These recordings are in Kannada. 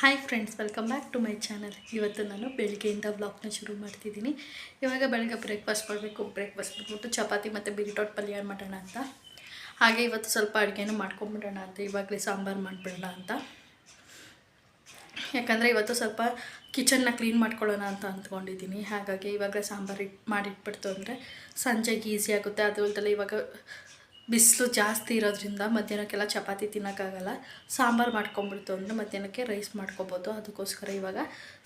Hi friends welcome back to my channel ಇವತ್ತು ನಾನು ಬೆಳಗ್ಗೆಯಿಂದ ಬ್ಲಾಗ್ನ ಶುರು ಮಾಡ್ತಿದ್ದೀನಿ. ಇವಾಗ ಬೆಳಗ್ಗೆ ಬ್ರೇಕ್ಫಾಸ್ಟ್ ಮಾಡಬೇಕು ಬ್ರೇಕ್ಫಾಸ್ಟ್ ಬಿಟ್ಬಿಟ್ಟು ಚಪಾತಿ ಮತ್ತು ಬೀಟ್ರೋಟ್ ಪಲ್ಯ ಮಾಡೋಣ ಅಂತ. ಹಾಗೆ ಇವತ್ತು ಸ್ವಲ್ಪ ಅಡುಗೆನೂ ಮಾಡ್ಕೊಂಬಿಡೋಣ ಅಂತ. ಇವಾಗಲೇ ಸಾಂಬಾರು ಮಾಡಿಬಿಡೋಣ ಅಂತ. ಯಾಕಂದರೆ ಇವತ್ತು ಸ್ವಲ್ಪ ಕಿಚನ್ನ ಕ್ಲೀನ್ ಮಾಡ್ಕೊಳ್ಳೋಣ ಅಂತ ಅಂದ್ಕೊಂಡಿದ್ದೀನಿ. ಹಾಗಾಗಿ ಇವಾಗ ಸಾಂಬಾರು ಇಟ್ ಮಾಡಿಟ್ಬಿಡ್ತು ಅಂದರೆ ಸಂಜೆಗೆ ಈಸಿ ಆಗುತ್ತೆ. ಅದು ಇವಾಗ ಬಿಸಿಲು ಜಾಸ್ತಿ ಇರೋದ್ರಿಂದ ಮಧ್ಯಾಹ್ನಕ್ಕೆಲ್ಲ ಚಪಾತಿ ತಿನ್ನೋಕ್ಕಾಗಲ್ಲ. ಸಾಂಬಾರು ಮಾಡ್ಕೊಂಬಿಡ್ತು ಅಂದರೆ ಮಧ್ಯಾಹ್ನಕ್ಕೆ ರೈಸ್ ಮಾಡ್ಕೊಬೋದು. ಅದಕ್ಕೋಸ್ಕರ ಇವಾಗ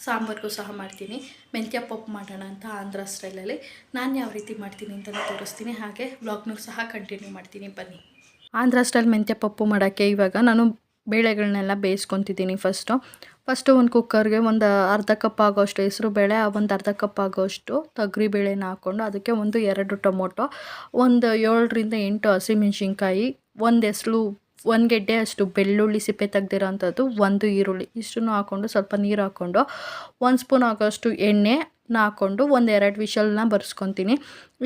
ಸಾಂಬಾರಿಗೂ ಸಹ ಮಾಡ್ತೀನಿ. ಮೆಂತ್ಯ ಪಪ್ಪು ಮಾಡೋಣ ಅಂತ ಆಂಧ್ರ ಸ್ಟೈಲಲ್ಲಿ. ನಾನು ಯಾವ ರೀತಿ ಮಾಡ್ತೀನಿ ಅಂತಲೂ ತೋರಿಸ್ತೀನಿ. ಹಾಗೆ ಬ್ಲಾಗ್ನೂ ಸಹ ಕಂಟಿನ್ಯೂ ಮಾಡ್ತೀನಿ. ಬನ್ನಿ. ಆಂಧ್ರ ಸ್ಟೈಲ್ ಮೆಂತ್ಯ ಪಪ್ಪು ಮಾಡೋಕ್ಕೆ ಇವಾಗ ನಾನು ಬೇಳೆಗಳನ್ನೆಲ್ಲ ಬೇಯಿಸ್ಕೊತಿದ್ದೀನಿ ಫಸ್ಟು. ಫಸ್ಟು ಒಂದು ಕುಕ್ಕರ್ಗೆ ಒಂದು ಅರ್ಧ ಕಪ್ ಆಗೋಷ್ಟು ಹೆಸರು ಬೇಳೆ ಒಂದು ಅರ್ಧ ಕಪ್ ಆಗೋಷ್ಟು ತೊಗರಿ ಬೇಳೆನ ಹಾಕ್ಕೊಂಡು ಅದಕ್ಕೆ ಒಂದು ಎರಡು ಟೊಮೊಟೊ, ಒಂದು ಏಳರಿಂದ ಎಂಟು ಹಸಿಮೆಣ್ಸಿನ್ಕಾಯಿ, ಒಂದು ಹೆಸರು, ಒಂದು ಗೆಡ್ಡೆ ಅಷ್ಟು ಬೆಳ್ಳುಳ್ಳಿ ಸಿಪ್ಪೆ ತೆಗ್ದಿರೋ ಅಂಥದ್ದು ಒಂದು ಈರುಳ್ಳಿ. ಇಷ್ಟನ್ನು ಹಾಕ್ಕೊಂಡು ಸ್ವಲ್ಪ ನೀರು ಹಾಕ್ಕೊಂಡು ಒಂದು ಸ್ಪೂನ್ ಆಗೋಷ್ಟು ಎಣ್ಣೆನ ಹಾಕ್ಕೊಂಡು ಒಂದು ಎರಡು ವಿಷಲ್ನ ಬರ್ಸ್ಕೊತೀನಿ.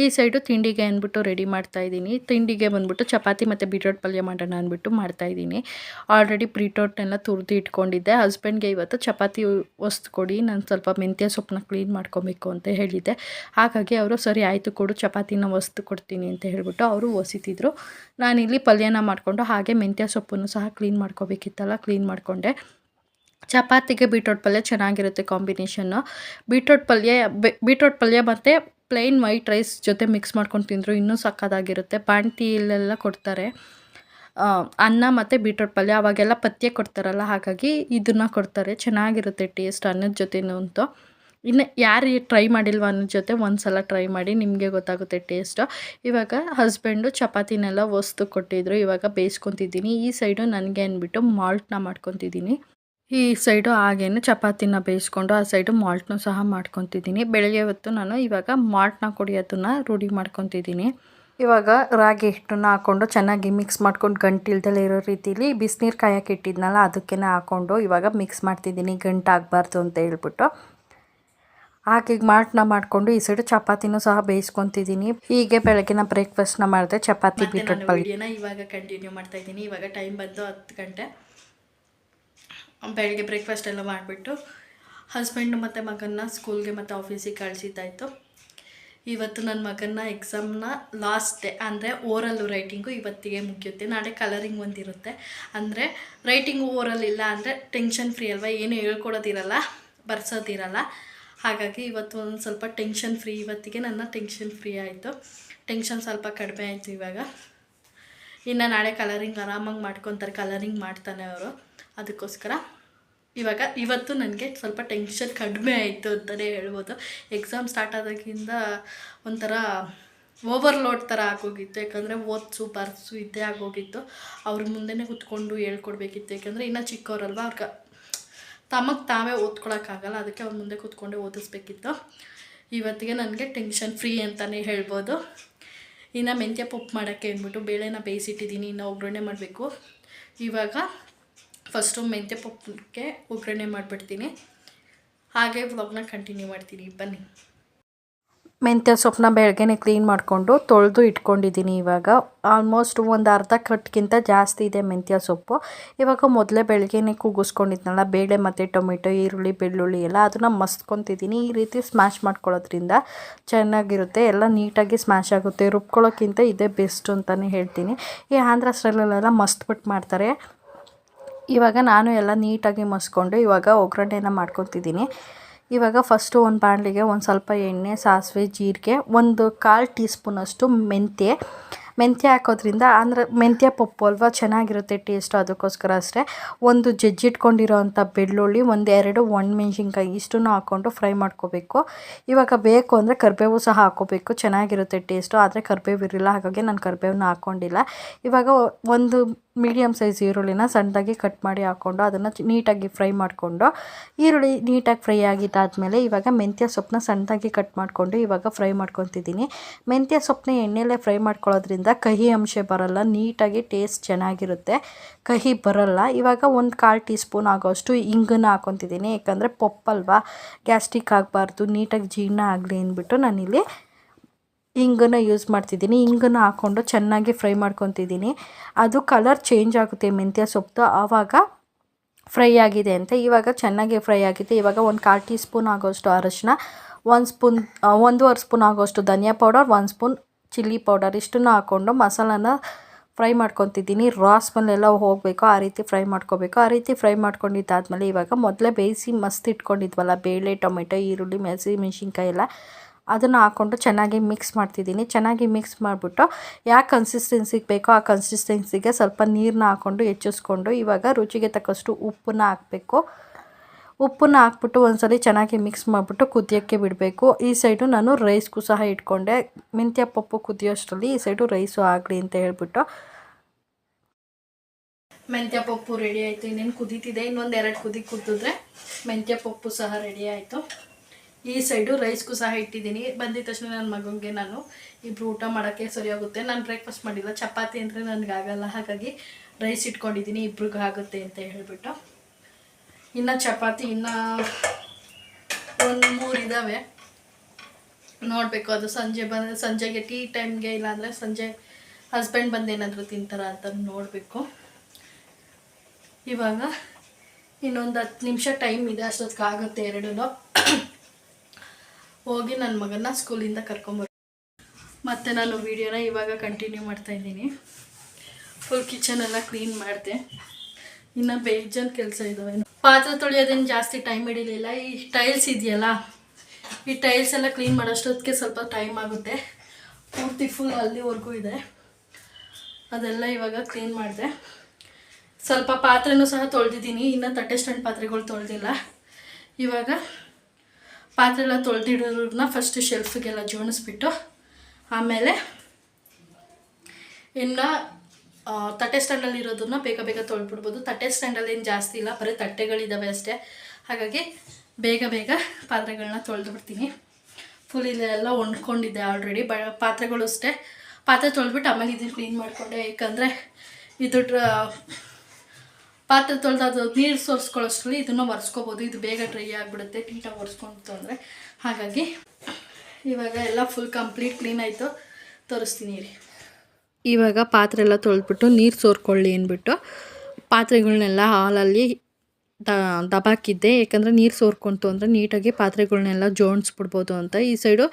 ಈ ಸೈಡು ತಿಂಡಿಗೆ ಅಂದ್ಬಿಟ್ಟು ರೆಡಿ ಮಾಡ್ತಾಯಿದ್ದೀನಿ ತಿಂಡಿಗೆ ಬಂದ್ಬಿಟ್ಟು ಚಪಾತಿ ಮತ್ತು ಬೀಟ್ರೋಟ್ ಪಲ್ಯ ಮಾಡೋಣ ಅಂದ್ಬಿಟ್ಟು ಮಾಡ್ತಾಯಿದ್ದೀನಿ ಆಲ್ರೆಡಿ ಬೀಟ್ರೋಟ್ನೆಲ್ಲ ತುರಿದು ಇಟ್ಕೊಂಡಿದ್ದೆ. ಹಸ್ಬೆಂಡ್ಗೆ ಇವತ್ತು ಚಪಾತಿ ವಸ್ತು ಕೊಡಿ. ನಾನು ಸ್ವಲ್ಪ ಮೆಂತ್ಯ ಸೊಪ್ಪನ್ನ ಕ್ಲೀನ್ ಮಾಡ್ಕೊಬೇಕು ಅಂತ ಹೇಳಿದ್ದೆ. ಹಾಗಾಗಿ ಅವರು, ಸರಿ, ಆಯಿತು ಕೊಡು, ಚಪಾತಿನ ವಸ್ತು ಕೊಡ್ತೀನಿ ಅಂತ ಹೇಳಿಬಿಟ್ಟು ಅವರು ಒಸಿತಿದ್ರು. ನಾನಿಲ್ಲಿ ಪಲ್ಯನ ಮಾಡಿಕೊಂಡು ಹಾಗೆ ಮೆಂತ್ಯ ಸೊಪ್ಪನ್ನು ಸಹ ಕ್ಲೀನ್ ಮಾಡ್ಕೋಬೇಕಿತ್ತಲ್ಲ, ಕ್ಲೀನ್ ಮಾಡಿಕೊಂಡೆ. ಚಪಾತಿಗೆ ಬೀಟ್ರೋಟ್ ಪಲ್ಯ ಚೆನ್ನಾಗಿರುತ್ತೆ ಕಾಂಬಿನೇಷನ್ನು ಬೀಟ್ರೋಟ್ ಪಲ್ಯ ಬೀಟ್ರೋಟ್ ಪಲ್ಯ ಮತ್ತು ಪ್ಲೈನ್ ವೈಟ್ ರೈಸ್ ಜೊತೆ ಮಿಕ್ಸ್ ಮಾಡ್ಕೊಂಡು ತಿಂದರು ಇನ್ನೂ ಸಕ್ಕತ್ತಾಗಿರುತ್ತೆ. ಬಾಣ್ತಿಲೆಲ್ಲ ಕೊಡ್ತಾರೆ. ಅನ್ನ ಮತ್ತು ಬೀಟ್ರೋಟ್ ಪಲ್ಯ ಅವಾಗೆಲ್ಲ ಪಥ್ಯ ಕೊಡ್ತಾರಲ್ಲ, ಹಾಗಾಗಿ ಇದನ್ನು ಕೊಡ್ತಾರೆ. ಚೆನ್ನಾಗಿರುತ್ತೆ ಟೇಸ್ಟ್ ಅನ್ನದ ಜೊತೆನೂ ಅಂತೂ. ಇನ್ನು ಯಾರು ಟ್ರೈ ಮಾಡಿಲ್ವ ಅನ್ನೋ ಜೊತೆ ಒಂದು ಸಲ ಟ್ರೈ ಮಾಡಿ, ನಿಮಗೆ ಗೊತ್ತಾಗುತ್ತೆ ಟೇಸ್ಟು. ಇವಾಗ ಹಸ್ಬೆಂಡು ಚಪಾತಿನೆಲ್ಲ ವಸ್ತು ಕೊಟ್ಟಿದ್ರು, ಇವಾಗ ಬೇಯಿಸ್ಕೊತಿದ್ದೀನಿ. ಈ ಸೈಡು ನನಗೆ ಅಂದ್ಬಿಟ್ಟು ಮಾಲ್ಟ್ನ ಮಾಡ್ಕೊತಿದ್ದೀನಿ. ಈ ಸೈಡು ಹಾಗೇನು ಚಪಾತಿನ ಬೇಯಿಸ್ಕೊಂಡು ಆ ಸೈಡು ಮಾಲ್ಟ್ನೂ ಸಹ ಮಾಡ್ಕೊತಿದ್ದೀನಿ. ಬೆಳಗ್ಗೆ ಹೊತ್ತು ನಾನು ಇವಾಗ ಮಾಲ್ಟ್ನ ಕುಡಿಯೋದನ್ನು ರೂಢಿ ಮಾಡ್ಕೊತಿದ್ದೀನಿ. ಇವಾಗ ರಾಗಿ ಹಿಟ್ಟನ್ನ ಹಾಕ್ಕೊಂಡು ಚೆನ್ನಾಗಿ ಮಿಕ್ಸ್ ಮಾಡ್ಕೊಂಡು ಗಂಟಿಲ್ದಲೇ ಇರೋ ರೀತಿಲಿ ಬಿಸಿನೀರು ಕಾಯಕ್ಕೆ ಇಟ್ಟಿದ್ನಲ್ಲ ಅದಕ್ಕೆ ಹಾಕ್ಕೊಂಡು ಇವಾಗ ಮಿಕ್ಸ್ ಮಾಡ್ತಿದ್ದೀನಿ. ಗಂಟಾಗಬಾರ್ದು ಅಂತ ಹೇಳ್ಬಿಟ್ಟು. ಹಾಗೆ ಮಾಲ್ಟ್ನ ಮಾಡಿಕೊಂಡು ಈ ಸೈಡು ಚಪಾತಿನೂ ಸಹ ಬೇಯಿಸ್ಕೊತಿದ್ದೀನಿ. ಹೀಗೆ ಬೆಳಗ್ಗೆನ ಬ್ರೇಕ್ಫಾಸ್ಟ್ನ ಮಾಡಿದೆ ಚಪಾತಿ ಬೀಟ್ರೋಟ್ ಪಲ್ಯ. ಇವಾಗ ಕಂಟಿನ್ಯೂ ಮಾಡ್ತಾ ಇದ್ದೀನಿ. ಇವಾಗ ಟೈಮ್ ಬಂದು ಹತ್ತು ಗಂಟೆ. ಬೆಳಗ್ಗೆ ಬ್ರೇಕ್ಫಾಸ್ಟ್ ಎಲ್ಲ ಮಾಡಿಬಿಟ್ಟು ಹಸ್ಬೆಂಡ್ ಮತ್ತು ಮಗನ್ನ ಸ್ಕೂಲ್ಗೆ ಮತ್ತು ಆಫೀಸಿಗೆ ಕಳಿಸಿದ್ದಾಯಿತು ಇವತ್ತು ನನ್ನ ಮಗನ ಎಕ್ಸಾಮ್ನ ಲಾಸ್ಟ್ ಡೇ ಅಂದರೆ ಓರಲ್ ರೈಟಿಂಗು ಇವತ್ತಿಗೆ ಮುಗಿಯುತ್ತೆ. ನಾಳೆ ಕಲರಿಂಗ್ ಒಂದಿರುತ್ತೆ. ಅಂದರೆ ರೈಟಿಂಗು ಓರಲ್ ಇಲ್ಲ ಅಂದರೆ ಟೆನ್ಷನ್ ಫ್ರೀ ಅಲ್ವಾ? ಏನು ಹೇಳ್ಕೊಡೋದಿರಲ್ಲ, ಬರ್ಸೋದಿರಲ್ಲ. ಹಾಗಾಗಿ ಇವತ್ತು ಒಂದು ಸ್ವಲ್ಪ ಟೆನ್ಷನ್ ಫ್ರೀ ಇವತ್ತಿಗೆ ನನ್ನ ಟೆನ್ಷನ್ ಫ್ರೀ ಆಯಿತು. ಟೆನ್ಷನ್ ಸ್ವಲ್ಪ ಕಡಿಮೆ ಆಯಿತು ಇವಾಗ. ಇನ್ನು ನಾಳೆ ಕಲರಿಂಗ್ ಆರಾಮಾಗಿ ಮಾಡ್ಕೊತಾರೆ ಕಲರಿಂಗ್ ಮಾಡ್ತಾನೆ ಅವರು. ಅದಕ್ಕೋಸ್ಕರ ಇವಾಗ ಇವತ್ತು ನನಗೆ ಸ್ವಲ್ಪ ಟೆನ್ಷನ್ ಕಡಿಮೆ ಆಯಿತು ಅಂತಲೇ ಹೇಳ್ಬೋದು. ಎಕ್ಸಾಮ್ ಸ್ಟಾರ್ಟ್ ಆದಾಗಿಂದ ಒಂಥರ ಓವರ್ಲೋಡ್ ಥರ ಆಗೋಗಿತ್ತು. ಯಾಕಂದರೆ ಓದ್ಸು, ಬರ್ಸು ಇದ್ದೇ ಆಗೋಗಿತ್ತು. ಅವ್ರ ಮುಂದೆನೇ ಕೂತ್ಕೊಂಡು ಹೇಳ್ಕೊಡ್ಬೇಕಿತ್ತು. ಯಾಕಂದರೆ ಇನ್ನೂ ಚಿಕ್ಕವರಲ್ವ, ಅವ್ರಿಗೆ ತಮಗೆ ತಾವೇ ಓದ್ಕೊಳಕ್ಕಾಗಲ್ಲ. ಅದಕ್ಕೆ ಅವ್ರ ಮುಂದೆ ಕೂತ್ಕೊಂಡೆ ಓದಿಸ್ಬೇಕಿತ್ತು. ಇವತ್ತಿಗೆ ನನಗೆ ಟೆನ್ಷನ್ ಫ್ರೀ ಅಂತಲೇ ಹೇಳ್ಬೋದು. ಇನ್ನು ಮೆಂತ್ಯ ಪಪ್ಪು ಮಾಡೋಕ್ಕೆ ಅಂದ್ಬಿಟ್ಟು ಬೇಳೆನ ಬೇಯಿಸಿಟ್ಟಿದ್ದೀನಿ. ಇನ್ನು ಒಗ್ಗರಣೆ ಮಾಡಬೇಕು. ಇವಾಗ ಫಸ್ಟು ಮೆಂತ್ಯ ಪಪ್ಪಕ್ಕೆ ಒಗ್ಗರಣೆ ಮಾಡಿಬಿಡ್ತೀನಿ. ಹಾಗೆ ವ್ಲಾಗ್ನ ಕಂಟಿನ್ಯೂ ಮಾಡ್ತೀನಿ. ಬನ್ನಿ. ಮೆಂತ್ಯ ಸೊಪ್ಪನ್ನ ಬೆಳಗ್ಗೆನೆ ಕ್ಲೀನ್ ಮಾಡಿಕೊಂಡು ತೊಳೆದು ಇಟ್ಕೊಂಡಿದ್ದೀನಿ ಇವಾಗ. ಆಲ್ಮೋಸ್ಟ್ ಒಂದು ಅರ್ಧ ಕಟ್ಗಿಂತ ಜಾಸ್ತಿ ಇದೆ ಮೆಂತ್ಯ ಸೊಪ್ಪು. ಇವಾಗ ಮೊದಲೇ ಬೆಳಗ್ಗೆನೆ ಕೂಗಿಸ್ಕೊಂಡಿದ್ನಲ್ಲ, ಬೇಳೆ ಮತ್ತು ಟೊಮೆಟೊ, ಈರುಳ್ಳಿ, ಬೆಳ್ಳುಳ್ಳಿ ಎಲ್ಲ ಅದನ್ನು ಮಸ್ತ್ಕೊತಿದ್ದೀನಿ ಈ ರೀತಿ ಸ್ಮ್ಯಾಶ್ ಮಾಡ್ಕೊಳ್ಳೋದ್ರಿಂದ ಚೆನ್ನಾಗಿರುತ್ತೆ. ಎಲ್ಲ ನೀಟಾಗಿ ಸ್ಮ್ಯಾಶ್ ಆಗುತ್ತೆ. ರುಬ್ಕೊಳ್ಳೋಕ್ಕಿಂತ ಇದೇ ಬೆಸ್ಟು ಅಂತಲೇ ಹೇಳ್ತೀನಿ. ಈ ಆಂಧ್ರ ಸ್ಟೈಲಲ್ಲೆಲ್ಲ ಮಸ್ತ್ ಮಾಡ್ತಾರೆ. ಇವಾಗ ನಾನು ಎಲ್ಲ ನೀಟಾಗಿ ಮಸ್ಕೊಂಡು ಇವಾಗ ಒಗ್ಗರಣೆನ ಮಾಡ್ಕೊತಿದ್ದೀನಿ. ಇವಾಗ ಫಸ್ಟು ಒಂದು ಬಾಣಲಿಗೆ ಒಂದು ಸ್ವಲ್ಪ ಎಣ್ಣೆ, ಸಾಸಿವೆ, ಜೀರಿಗೆ, ಒಂದು ಕಾಲು ಟೀ ಸ್ಪೂನಷ್ಟು ಮೆಂತ್ಯ. ಮೆಂತ್ಯ ಹಾಕೋದ್ರಿಂದ ಅಂದರೆ ಮೆಂತ್ಯ ಪಪ್ಪು ಅಲ್ವಾ, ಚೆನ್ನಾಗಿರುತ್ತೆ ಟೇಸ್ಟು ಅದಕ್ಕೋಸ್ಕರ ಅಷ್ಟೇ. ಒಂದು ಜಜ್ಜಿಟ್ಕೊಂಡಿರೋ ಅಂಥ ಬೆಳ್ಳುಳ್ಳಿ ಒಂದೆರಡು ಒಣಮೆಣ್ಸಿನ್ಕಾಯಿ ಇಷ್ಟನ್ನು ಹಾಕ್ಕೊಂಡು ಫ್ರೈ ಮಾಡ್ಕೋಬೇಕು. ಇವಾಗ ಬೇಕು ಅಂದರೆ ಕರಿಬೇವು ಸಹ ಹಾಕೋಬೇಕು, ಚೆನ್ನಾಗಿರುತ್ತೆ ಟೇಸ್ಟು ಆದರೆ ಕರಿಬೇವು ಇರಲಿಲ್ಲ, ಹಾಗಾಗಿ ನಾನು ಕರಿಬೇವನ್ನ ಹಾಕ್ಕೊಂಡಿಲ್ಲ ಇವಾಗ ಒಂದು ಮೀಡಿಯಮ್ ಸೈಜ್ ಈರುಳ್ಳಿನ ಸಣ್ಣದಾಗಿ ಕಟ್ ಮಾಡಿ ಹಾಕ್ಕೊಂಡು ಅದನ್ನು ನೀಟಾಗಿ ಫ್ರೈ ಮಾಡಿಕೊಂಡು, ಈರುಳ್ಳಿ ನೀಟಾಗಿ ಫ್ರೈ ಆಗಿದ್ದಾದಮೇಲೆ ಇವಾಗ ಮೆಂತ್ಯ ಸೊಪ್ಪನ್ನ ಸಣ್ಣದಾಗಿ ಕಟ್ ಮಾಡಿಕೊಂಡು ಇವಾಗ ಫ್ರೈ ಮಾಡ್ಕೊತಿದ್ದೀನಿ. ಮೆಂತ್ಯ ಸೊಪ್ಪನ್ನ ಎಣ್ಣೆಲೇ ಫ್ರೈ ಮಾಡ್ಕೊಳ್ಳೋದ್ರಿಂದ ಕಹಿ ಅಂಶ ಬರಲ್ಲ, ನೀಟಾಗಿ ಟೇಸ್ಟ್ ಚೆನ್ನಾಗಿರುತ್ತೆ. ಕಹಿ ಬರಲ್ಲ. ಇವಾಗ ಒಂದು ಕಾಲು ಟೀ ಸ್ಪೂನ್ ಆಗೋಷ್ಟು ಇಂಗನ್ನ ಹಾಕೊತಿದ್ದೀನಿ. ಯಾಕಂದರೆ ಪೊಪ್ಪಲ್ವಾ ಗ್ಯಾಸ್ಟಿಕ್ ಆಗಬಾರ್ದು, ನೀಟಾಗಿ ಜೀರ್ಣ ಆಗಲಿ ಅಂದ್ಬಿಟ್ಟು ನಾನಿಲ್ಲಿ ಇಂಗನ್ನು ಯೂಸ್ ಮಾಡ್ತಿದ್ದೀನಿ. ಇಂಗನ್ನು ಹಾಕ್ಕೊಂಡು ಚೆನ್ನಾಗಿ ಫ್ರೈ ಮಾಡ್ಕೊತಿದ್ದೀನಿ. ಅದು ಕಲರ್ ಚೇಂಜ್ ಆಗುತ್ತೆ ಮೆಂತ್ಯ ಸೊಪ್ಪು. ಆವಾಗ ಫ್ರೈ ಆಗಿದೆ ಅಂತ. ಇವಾಗ ಚೆನ್ನಾಗಿ ಫ್ರೈ ಆಗಿದೆ. ಇವಾಗ ಒಂದು ಕಾಲು ಟೀ ಸ್ಪೂನ್ ಆಗೋಷ್ಟು ಅರಶಿನ, ಒಂದು ಸ್ಪೂನ್ ಒಂದೂವರೆ ಸ್ಪೂನ್ ಆಗೋಷ್ಟು ಧನಿಯಾ ಪೌಡರ್, ಒಂದು ಸ್ಪೂನ್ ಚಿಲ್ಲಿ ಪೌಡರ್ ಇಷ್ಟನ್ನು ಹಾಕ್ಕೊಂಡು ಮಸಾಲಾನ ಫ್ರೈ ಮಾಡ್ಕೊತಿದ್ದೀನಿ. ರಾ ಸ್ಮೆಲ್ಲೆಲ್ಲ ಹೋಗಬೇಕು. ಆ ರೀತಿ ಫ್ರೈ ಮಾಡ್ಕೋಬೇಕು. ಆ ರೀತಿ ಫ್ರೈ ಮಾಡ್ಕೊಂಡಿದ್ದಾದಮೇಲೆ ಇವಾಗ ಮೊದಲೇ ಬೇಯಿಸಿ ಮಸ್ತ್ ಇಟ್ಕೊಂಡಿದ್ವಲ್ಲ, ಬೇಳೆ, ಟೊಮೆಟೊ, ಈರುಳ್ಳಿ ಮೆಸಿ ಮೆಣಸಿನ್ಕಾಯಿ ಎಲ್ಲ ಅದನ್ನು ಹಾಕ್ಕೊಂಡು ಚೆನ್ನಾಗಿ ಮಿಕ್ಸ್ ಮಾಡ್ತಿದ್ದೀನಿ. ಚೆನ್ನಾಗಿ ಮಿಕ್ಸ್ ಮಾಡಿಬಿಟ್ಟು ಯಾವ ಕನ್ಸಿಸ್ಟೆನ್ಸಿಗೆ ಬೇಕೋ ಆ ಕನ್ಸಿಸ್ಟೆನ್ಸಿಗೆ ಸ್ವಲ್ಪ ನೀರನ್ನ ಹಾಕ್ಕೊಂಡು ಹೆಚ್ಚಿಸ್ಕೊಂಡು ಇವಾಗ ರುಚಿಗೆ ತಕ್ಕಷ್ಟು ಉಪ್ಪನ್ನ ಹಾಕಬೇಕು. ಉಪ್ಪನ್ನ ಹಾಕ್ಬಿಟ್ಟು ಒಂದ್ಸಲಿ ಚೆನ್ನಾಗಿ ಮಿಕ್ಸ್ ಮಾಡಿಬಿಟ್ಟು ಕುದಿಯೋಕ್ಕೆ ಬಿಡಬೇಕು. ಈ ಸೈಡು ನಾನು ರೈಸ್ಗೂ ಸಹ ಇಟ್ಕೊಂಡೆ. ಮೆಂತ್ಯ ಪಪ್ಪು ಕುದಿಯೋಷ್ಟರಲ್ಲಿ ಈ ಸೈಡು ರೈಸು ಆಗಲಿ ಅಂತ ಹೇಳ್ಬಿಟ್ಟು. ಮೆಂತ್ಯ ಪಪ್ಪು ರೆಡಿ ಆಯಿತು. ಇನ್ನೇನು ಕುದೀತಿದೆ? ಇನ್ನೊಂದು ಎರಡು ಕುದಿ ಕುದಿದ್ರೆ ಮೆಂತ್ಯ ಪಪ್ಪು ಸಹ ರೆಡಿ ಆಯಿತು. ಈ ಸೈಡು ರೈಸ್ಗೂ ಸಹ ಇಟ್ಟಿದ್ದೀನಿ. ಬಂದಿದ ತಕ್ಷಣ ನನ್ನ ಮಗನಿಗೆ ನಾನು ಇಬ್ಬರು ಊಟ ಮಾಡೋಕ್ಕೆ ಸರಿ ಹೋಗುತ್ತೆ ನಾನು ಬ್ರೇಕ್ಫಾಸ್ಟ್ ಮಾಡಿಲ್ಲ. ಚಪಾತಿ ಅಂದರೆ ನನಗಾಗಲ್ಲ ಹಾಗಾಗಿ ರೈಸ್ ಇಟ್ಕೊಂಡಿದ್ದೀನಿ. ಇಬ್ರಿಗೂ ಆಗುತ್ತೆ ಅಂತ ಹೇಳಿಬಿಟ್ಟು. ಇನ್ನು ಚಪಾತಿ ಇನ್ನು ಒಂದು ಮೂರು ಇದ್ದಾವೆ ನೋಡಬೇಕು. ಅದು ಸಂಜೆ ಬಂದ ಸಂಜೆಗೆ ಟೀ ಟೈಮ್ಗೆ ಇಲ್ಲಾಂದರೆ ಸಂಜೆ ಹಸ್ಬೆಂಡ್ ಬಂದು ಏನಾದರೂ ತಿಂತಾರ ಅಂತ ನೋಡಬೇಕು. ಇವಾಗ ಇನ್ನೊಂದು ಹತ್ತು ನಿಮಿಷ ಟೈಮ್ ಇದೆ. ಅಷ್ಟೊತ್ತಿಗೆ ಆಗುತ್ತೆ ಎರಡೂ ಹೋಗಿ ನನ್ನ ಮಗನ ಸ್ಕೂಲಿಂದ ಕರ್ಕೊಂಬರ್ ಮತ್ತೆ ನಾನು ವೀಡಿಯೋನ ಇವಾಗ ಕಂಟಿನ್ಯೂ ಮಾಡ್ತಾ ಇದ್ದೀನಿ. ಫುಲ್ ಕಿಚನ್ ಎಲ್ಲ ಕ್ಲೀನ್ ಮಾಡಿದೆ. ಇನ್ನು ಬೇಜಾನ್ ಕೆಲಸ ಇದ್ದಾವೆ ಪಾತ್ರೆ ತೊಳೆಯೋದೇನು ಜಾಸ್ತಿ ಟೈಮ್ ಹಿಡಿಲಿಲ್ಲ. ಈ ಟೈಲ್ಸ್ ಇದೆಯಲ್ಲ, ಈ ಟೈಲ್ಸ್ ಎಲ್ಲ ಕ್ಲೀನ್ ಮಾಡೋಷ್ಟೊತ್ತಿಗೆ ಸ್ವಲ್ಪ ಟೈಮ್ ಆಗುತ್ತೆ. ಪೂರ್ತಿ ಫುಲ್ ಅಲ್ಲಿವರೆಗೂ ಇದೆ. ಅದೆಲ್ಲ ಇವಾಗ ಕ್ಲೀನ್ ಮಾಡಿದೆ. ಸ್ವಲ್ಪ ಪಾತ್ರೆನೂ ಸಹ ತೊಳೆದಿದ್ದೀನಿ. ಇನ್ನು ತಟ್ಟೆ ಸ್ಟ್ಯಾಂಡ್ ಪಾತ್ರೆಗಳು ತೊಳೆದಿಲ್ಲ. ಇವಾಗ ಪಾತ್ರೆ ಎಲ್ಲ ತೊಳೆದಿಡೋದನ್ನ ಫಸ್ಟ್ ಶೆಲ್ಫಿಗೆಲ್ಲ ಜೋಡಿಸ್ಬಿಟ್ಟು ಆಮೇಲೆ ಇನ್ನು ತಟ್ಟೆ ಸ್ಟ್ಯಾಂಡಲ್ಲಿ ಇರೋದನ್ನ ಬೇಗ ಬೇಗ ತೊಳ್ಬಿಡ್ಬೋದು. ತಟ್ಟೆ ಸ್ಟ್ಯಾಂಡಲ್ಲಿ ಏನು ಜಾಸ್ತಿ ಇಲ್ಲ, ಬರೀ ತಟ್ಟೆಗಳಿದ್ದಾವೆ ಅಷ್ಟೇ. ಹಾಗಾಗಿ ಬೇಗ ಬೇಗ ಪಾತ್ರೆಗಳನ್ನ ತೊಳೆದು ಬಿಡ್ತೀನಿ ಫುಲ್ ಇಲ್ಲೆಲ್ಲ ಒಣ್ಕೊಂಡಿದ್ದೆ ಆಲ್ರೆಡಿ ಬ, ಪಾತ್ರೆಗಳು ಅಷ್ಟೇ. ಪಾತ್ರೆ ತೊಳೆದ್ಬಿಟ್ಟು ಆಮೇಲೆ ಇದನ್ನು ಕ್ಲೀನ್ ಮಾಡಿಕೊಂಡೆ. ಯಾಕಂದರೆ ಇದು ಪಾತ್ರೆ ತೊಳೆದು ಅದು ನೀರು ಸೋರಿಸ್ಕೊಳ್ಳೋಷ್ಟರಲ್ಲಿ ಇದನ್ನು ಒರೆಸ್ಕೋಬೋದು. ಇದು ಬೇಗ ಡ್ರೈ ಆಗಿಬಿಡುತ್ತೆ ಟೀಟಾಗಿ ಒರೆಸ್ಕೊಂಡು ತೊಂದರೆ ಹಾಗಾಗಿ ಇವಾಗ ಎಲ್ಲ ಫುಲ್ ಕಂಪ್ಲೀಟ್ ಕ್ಲೀನ್ ಆಯಿತು. ತೋರಿಸ್ತೀನಿ ರೀ ಇವಾಗ ಪಾತ್ರೆ ಎಲ್ಲ ತೊಳೆದ್ಬಿಟ್ಟು ನೀರು ಸೋರ್ಕೊಳ್ಳಿ ಅಂದ್ಬಿಟ್ಟು ಪಾತ್ರೆಗಳನ್ನೆಲ್ಲ ಹಾಲಲ್ಲಿ ದ, ದಬಾಕಿದ್ದೆ. ಯಾಕಂದರೆ ನೀರು ಸೋರ್ಕೊಂತು ಅಂದರೆ ನೀಟಾಗಿ ಪಾತ್ರೆಗಳನ್ನೆಲ್ಲ ಜೋಡಿಸ್ಬಿಡ್ಬೋದು ಅಂತ. ಈ ಸೈಡು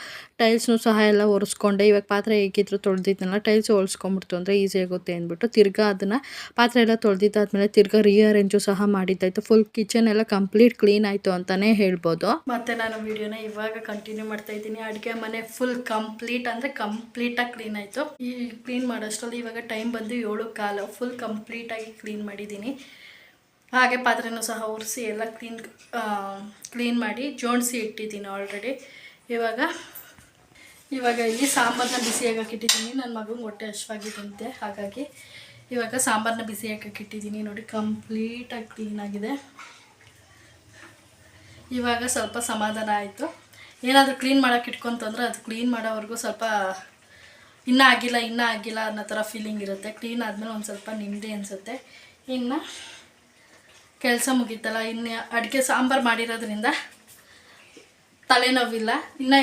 ಟೈಲ್ಸ್ನು ಸಹ ಎಲ್ಲ ಒರೆಸ್ಕೊಂಡೆ. ಇವಾಗ ಪಾತ್ರೆ ಹೇಗಿದ್ರು ತೊಳೆದಿದ್ದೆನಲ್ಲ ಟೈಲ್ಸ್ ಒರೆಸ್ಕೊಂಬಿಡ್ತು ಅಂದರೆ ಈಸಿ ಆಗುತ್ತೆ ಅಂದ್ಬಿಟ್ಟು ತಿರ್ಗಾ ಅದನ್ನು ಪಾತ್ರೆ ಎಲ್ಲ ತೊಳೆದಿದ್ದಾದ್ಮೇಲೆ ತಿರ್ಗಾ ರೀಅರೇಂಜು ಸಹ ಮಾಡಿದ್ದಾಯಿತು. ಫುಲ್ ಕಿಚನ್ ಎಲ್ಲ ಕಂಪ್ಲೀಟ್ ಕ್ಲೀನ್ ಆಯಿತು ಅಂತಲೇ ಹೇಳ್ಬೋದು. ಮತ್ತು ನಾನು ವಿಡಿಯೋನ ಇವಾಗ ಕಂಟಿನ್ಯೂ ಮಾಡ್ತಾ ಇದ್ದೀನಿ. ಅಡುಗೆ ಮನೆ ಫುಲ್ ಕಂಪ್ಲೀಟ್ ಅಂದರೆ ಕಂಪ್ಲೀಟಾಗಿ ಕ್ಲೀನ್ ಆಯಿತು. ಈ ಕ್ಲೀನ್ ಮಾಡೋಷ್ಟರಲ್ಲಿ ಇವಾಗ ಟೈಮ್ ಬಂದು ಏಳು ಕಾಲು. ಫುಲ್ ಕಂಪ್ಲೀಟಾಗಿ ಕ್ಲೀನ್ ಮಾಡಿದ್ದೀನಿ. ಹಾಗೆ ಪಾತ್ರೆನೂ ಸಹ ಉರಿಸಿ ಎಲ್ಲ ಕ್ಲೀನ್ ಕ್ಲೀನ್ ಮಾಡಿ ಜೋಡಿಸಿ ಇಟ್ಟಿದ್ದೀನಿ ಆಲ್ರೆಡಿ ಇವಾಗ ಇವಾಗ ಇಲ್ಲಿ ಸಾಂಬಾರನ್ನ ಬಿಸಿ ಹಾಕಿಟ್ಟಿದ್ದೀನಿ. ನನ್ನ ಮಗು ಹೊಟ್ಟೆ ಹಶ್ವಾಗಿದ್ದಂತೆ ಹಾಗಾಗಿ ಇವಾಗ ಸಾಂಬಾರನ್ನ ಬಿಸಿ ಹಾಕಿಟ್ಟಿದ್ದೀನಿ. ನೋಡಿ, ಕಂಪ್ಲೀಟಾಗಿ ಕ್ಲೀನ್ ಆಗಿದೆ. ಇವಾಗ ಸ್ವಲ್ಪ ಸಮಾಧಾನ ಆಯಿತು. ಏನಾದರೂ ಕ್ಲೀನ್ ಮಾಡೋಕೆ ಇಟ್ಕೊಂತಂದ್ರೆ ಅದು ಕ್ಲೀನ್ ಮಾಡೋವರೆಗೂ ಸ್ವಲ್ಪ ಇನ್ನೂ ಆಗಿಲ್ಲ ಇನ್ನೂ ಆಗಿಲ್ಲ ಅನ್ನೋ ಥರ ಫೀಲಿಂಗ್ ಇರುತ್ತೆ. ಕ್ಲೀನ್ ಆದಮೇಲೆ ಒಂದು ಸ್ವಲ್ಪ ನೆಮ್ಮದಿ ಅನಿಸುತ್ತೆ. ಇನ್ನು ಕೆಲಸ ಮುಗೀತಲ್ಲ, ಇನ್ನು ಅಡುಗೆ ಸಾಂಬಾರು ಮಾಡಿರೋದ್ರಿಂದ ತಲೆನೋವಿಲ್ಲ. ಇನ್ನು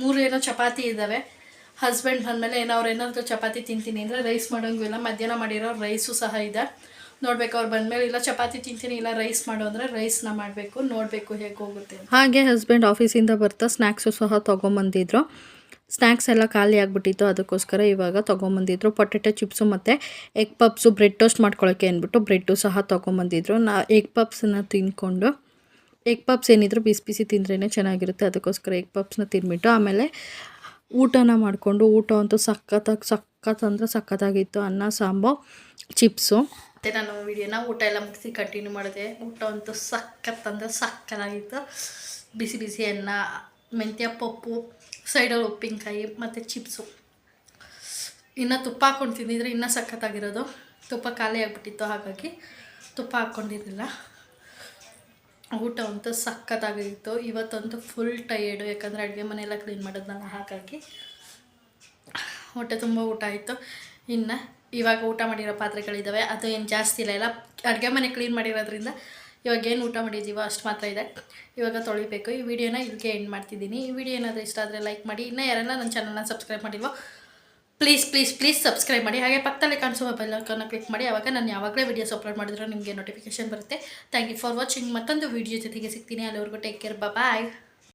ಮೂರು ಏನೋ ಚಪಾತಿ ಇದ್ದಾವೆ ಹಸ್ಬೆಂಡ್ ಬಂದಮೇಲೆ ಏನೋ ಅವ್ರು ಏನಾದರೂ ಚಪಾತಿ ತಿಂತೀನಿ ಅಂದರೆ ರೈಸ್ ಮಾಡೋಂಗೂ ಇಲ್ಲ. ಮಧ್ಯಾಹ್ನ ಮಾಡಿರೋ ರೈಸು ಸಹ ಇದೆ. ನೋಡಬೇಕು, ಅವ್ರು ಬಂದಮೇಲೆ ಇಲ್ಲ ಚಪಾತಿ ತಿಂತೀನಿ, ಇಲ್ಲ ರೈಸ್ ಮಾಡು ಅಂದರೆ ರೈಸ್ನ ಮಾಡಬೇಕು. ನೋಡಬೇಕು ಹೇಗೆ ಹೋಗುತ್ತೆ ಹಾಗೆ ಹಸ್ಬೆಂಡ್ ಆಫೀಸಿಂದ ಬರ್ತಾ ಸ್ನ್ಯಾಕ್ಸು ಸಹ ತೊಗೊಂಬಂದಿದ್ರು. ಸ್ನ್ಯಾಕ್ಸ್ ಎಲ್ಲ ಖಾಲಿ ಆಗಿಬಿಟ್ಟಿತ್ತು. ಅದಕ್ಕೋಸ್ಕರ ಇವಾಗ ತೊಗೊಂಬಂದಿದ್ರು ಪೊಟೆಟೊ ಚಿಪ್ಸು ಮತ್ತು ಎಗ್ ಪಪ್ಸು ಬ್ರೆಡ್ ಟೋಸ್ಟ್ ಮಾಡ್ಕೊಳ್ಳೋಕ್ಕೆ ಅಂದ್ಬಿಟ್ಟು ಬ್ರೆಡ್ಡು ಸಹ ತೊಗೊಂಬಂದಿದ್ರು. ನಾ ಎಗ್ ಪಪ್ಸನ್ನ ತಿಂದ್ಕೊಂಡು ಎಗ್ ಪಪ್ಸ್ ಏನಿದ್ರು ಬಿಸಿ ಬಿಸಿ ತಿಂದ್ರೇ ಚೆನ್ನಾಗಿರುತ್ತೆ. ಅದಕ್ಕೋಸ್ಕರ ಎಗ್ ಪಪ್ಸ್ನ ತಿಂದ್ಬಿಟ್ಟು ಆಮೇಲೆ ಊಟನ ಮಾಡಿಕೊಂಡು, ಊಟ ಅಂತೂ ಸಖತ್ತಾಗಿ ಸಖತ್ ಅಂದರೆ ಸಖತ್ತಾಗಿತ್ತು. ಅನ್ನ, ಸಾಂಬಾರು, ಚಿಪ್ಸು. ಮತ್ತು ನಾನು ವಿಡಿಯೋನ ಊಟ ಎಲ್ಲ ಮುಗಿಸಿ ಕಂಟಿನ್ಯೂ ಮಾಡಿದೆ. ಊಟ ಅಂತೂ ಸಖತ್ ಅಂದರೆ ಸಕ್ಕತ್ತಾಗಿತ್ತು ಬಿಸಿ ಬಿಸಿ ಅನ್ನ, ಮೆಂತ್ಯ ಪಪ್ಪು ಸೈಡಲ್ಲಿ ಉಪ್ಪಿನಕಾಯಿ ಮತ್ತು ಚಿಪ್ಸು. ಇನ್ನು ತುಪ್ಪ ಹಾಕ್ಕೊಂಡು ತಿಂದಿದ್ರೆ ಇನ್ನೂ ಸಖತ್ತಾಗಿರೋದು. ತುಪ್ಪ ಖಾಲಿ ಆಗಿಬಿಟ್ಟಿತ್ತು, ಹಾಗಾಗಿ ತುಪ್ಪ ಹಾಕ್ಕೊಂಡಿರಲಿಲ್ಲ ಊಟ ಅಂತೂ ಸಖತ್ತಾಗಿತ್ತು. ಇವತ್ತಂತೂ ಫುಲ್ ಟಯರ್ಡು ಯಾಕಂದರೆ ಅಡುಗೆ ಮನೆಯೆಲ್ಲ ಕ್ಲೀನ್ ಮಾಡೋದನ್ನ ಹಾಗಾಗಿ ಹೊಟ್ಟೆ ತುಂಬ ಊಟ ಆಯಿತು. ಇನ್ನು ಇವಾಗ ಊಟ ಮಾಡಿರೋ ಪಾತ್ರೆಗಳಿದ್ದಾವೆ ಅದು ಏನು ಜಾಸ್ತಿ ಇಲ್ಲ. ಎಲ್ಲ ಅಡುಗೆ ಮನೆ ಕ್ಲೀನ್ ಮಾಡಿರೋದ್ರಿಂದ ಇವಾಗ ಏನು ಊಟ ಮಾಡಿದ್ದೀವೋ ಅಷ್ಟು ಮಾತ್ರ ಇದೆ. ಇವಾಗ ತೊಳಿಬೇಕು. ಈ ವಿಡಿಯೋನ ಇದಕ್ಕೆ ಎಂಡ್ ಮಾಡ್ತಿದ್ದೀನಿ. ಈ ವಿಡಿಯೋ ಏನಾದರೂ ಇಷ್ಟ ಆದರೆ ಲೈಕ್ ಮಾಡಿ. ಇನ್ನೂ ಯಾರೆಲ್ಲ ನನ್ನ ಚಾನಲ್ನ ಸಬ್ಸ್ಕ್ರೈಬ್ ಮಾಡಿಲ್ವೋ ಪ್ಲೀಸ್ ಪ್ಲೀಸ್ ಪ್ಲೀಸ್ ಸಬ್ಸ್ಕ್ರೈಬ್ ಮಾಡಿ. ಹಾಗೆ ಪಕ್ಕದಲ್ಲಿ ಕಾಣಿಸುವ ಬೆಲ್ಲಕ್ಕನ್ನು ಕ್ಲಿಕ್ ಮಾಡಿ. ಆವಾಗ ನಾನು ಯಾವಾಗಲೇ ವೀಡಿಯೋಸ್ ಅಪ್ಲೋಡ್ ಮಾಡಿದ್ರೆ ನಿಮಗೆ ನೋಟಿಫಿಕೇಶನ್ ಬರುತ್ತೆ. ಥ್ಯಾಂಕ್ ಯು ಫಾರ್ ವಾಚಿಂಗ್ ಮತ್ತೊಂದು ವೀಡಿಯೋ ಜೊತೆಗೆ ಸಿಗ್ತೀನಿ. ಅಲ್ಲಿವರೆಗೂ ಟೇಕ್ ಕೇರ್ ಬಾಯ್